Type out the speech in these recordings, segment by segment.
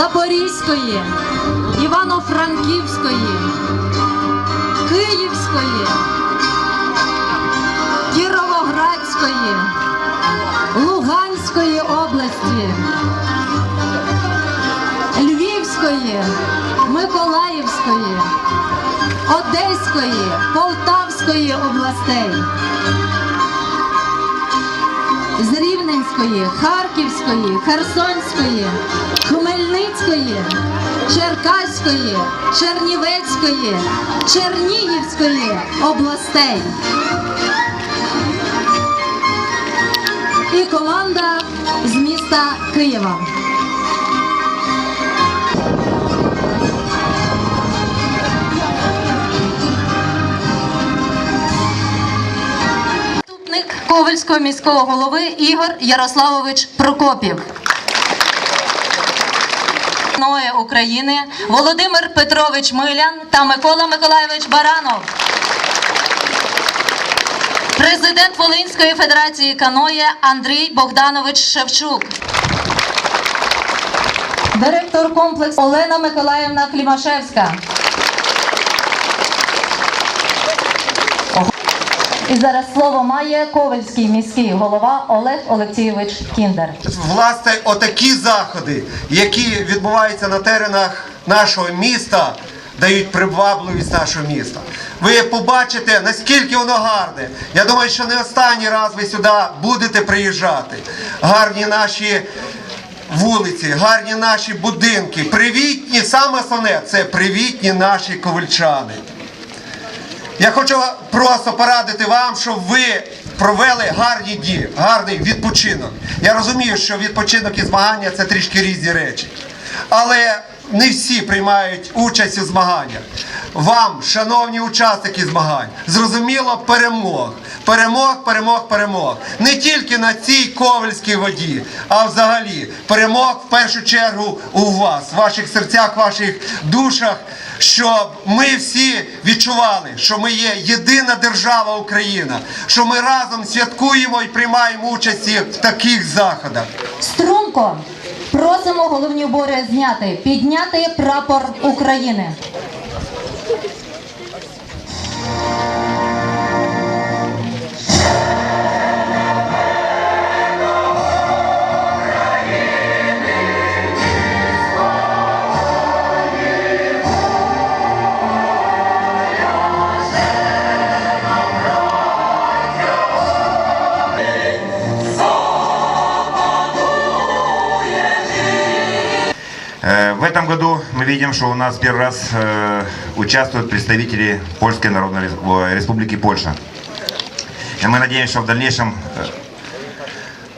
Запорізької, Івано-Франківської, Київської, Кіровоградської, Луганської області, Львівської, Миколаївської, Одеської, Полтавської областей. З Рівненської, Харківської, Херсонської, Хмельницької, Черкаської, Чернівецької, Чернігівської областей. І команда з міста Києва. Заступник міського голови Ігор Ярославович Прокопів. України Володимир Петрович Милян та Микола Миколайович Баранов. Президент Волинської Федерації каноє Андрій Богданович Шевчук. Директор комплексу Олена Миколаївна Клімашевська. І зараз слово має Ковальський міський голова Олег Олексійович Кіндер. Власне, отакі заходи, які відбуваються на теренах нашого міста, дають привабливість нашого міста. Ви побачите, наскільки воно гарне. Я думаю, що не останній раз ви сюди будете приїжджати. Гарні наші вулиці, гарні наші будинки, привітні, саме основне це привітні наші ковальчани. Я хочу просто порадити вам, щоб ви провели гарні дні, гарний відпочинок. Я розумію, що відпочинок і змагання це трішки різні речі. Але не всі приймають участь у змаганнях. Вам, шановні учасники змагань, зрозуміло перемог. Перемог, перемог, перемог. Не тільки на цій ковальській воді, а взагалі перемог в першу чергу у вас, в ваших серцях, ваших душах щоб ми всі відчували, що ми є єдина держава Україна, що ми разом святкуємо і приймаємо участь в таких заходах. Струнко, просимо головні убори зняти, підняти прапор України. В этом году мы видим, что у нас первый раз э, участвуют представители Польской Народной Республики Польша. И мы надеемся, что в дальнейшем э,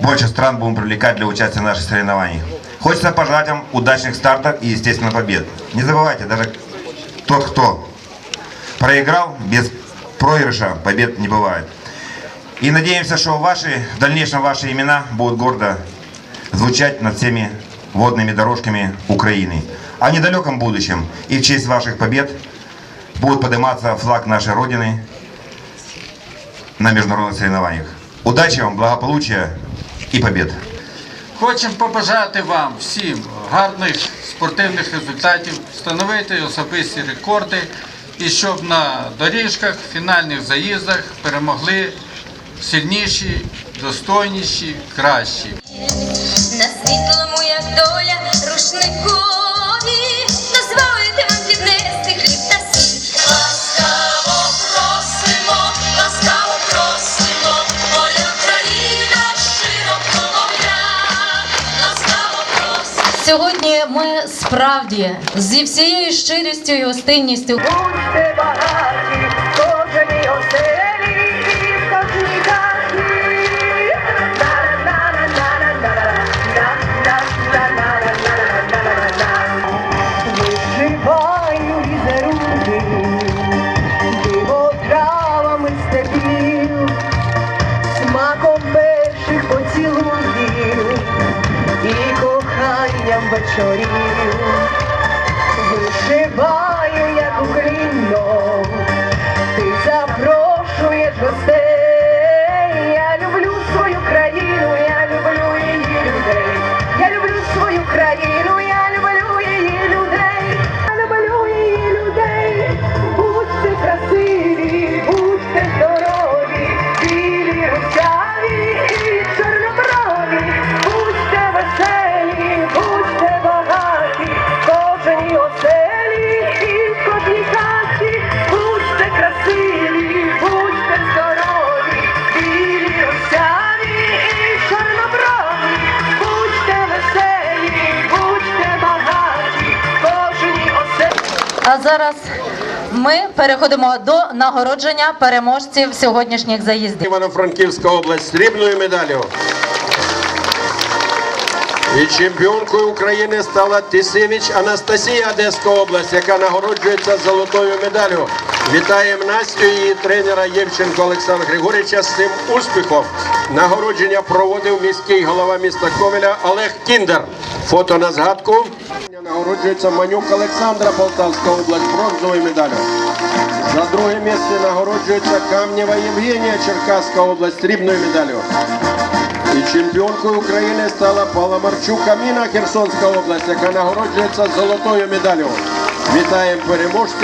больше стран будем привлекать для участия в наших соревнованиях. Хочется пожелать вам удачных стартов и, естественно, побед. Не забывайте, даже тот, кто проиграл, без проигрыша побед не бывает. И надеемся, что ваши, в дальнейшем ваши имена будут гордо звучать над всеми водными дорожками Украины. А в недалеком будущем и в честь ваших побед будет подниматься флаг нашей Родины на международных соревнованиях. Удачи вам, благополучия и побед! Хочемо побажати вам всім гарних спортивних результатів, встановити особисті рекорди і щоб на доріжках, фінальних заїздах перемогли сильніші, достойніші, кращі. На світлому, як доля, рушникові, дозволите вам піднести хліб та сіль. Ласкаво просимо, ласкаво просимо, воля Україна щиро промовля. Ласкаво просимо. Сьогодні ми справді зі всією щирістю і гостинністю вечорів вишивав. Зараз ми переходимо до нагородження переможців сьогоднішніх заїздів. Івано-Франківська область срібною медаллю. І чемпіонкою України стала Тисевич Анастасія Одеська область, яка нагороджується золотою медаллю. Вітаємо Настю і тренера Євченко Олександра Григорьовича з цим успіхом. Нагородження проводив міський голова міста Ковеля Олег Кіндер. Фото на згадку. Нагороджується Манюк Олександра Полтавська область бронзовою медаллю. За друге місце нагороджується Камнєва Євгенія Черкаська область срібною медаллю. І чемпіонкою України стала Паламарчук Аміна Херсонська область, яка нагороджується золотою медаллю. Вітаємо переможців.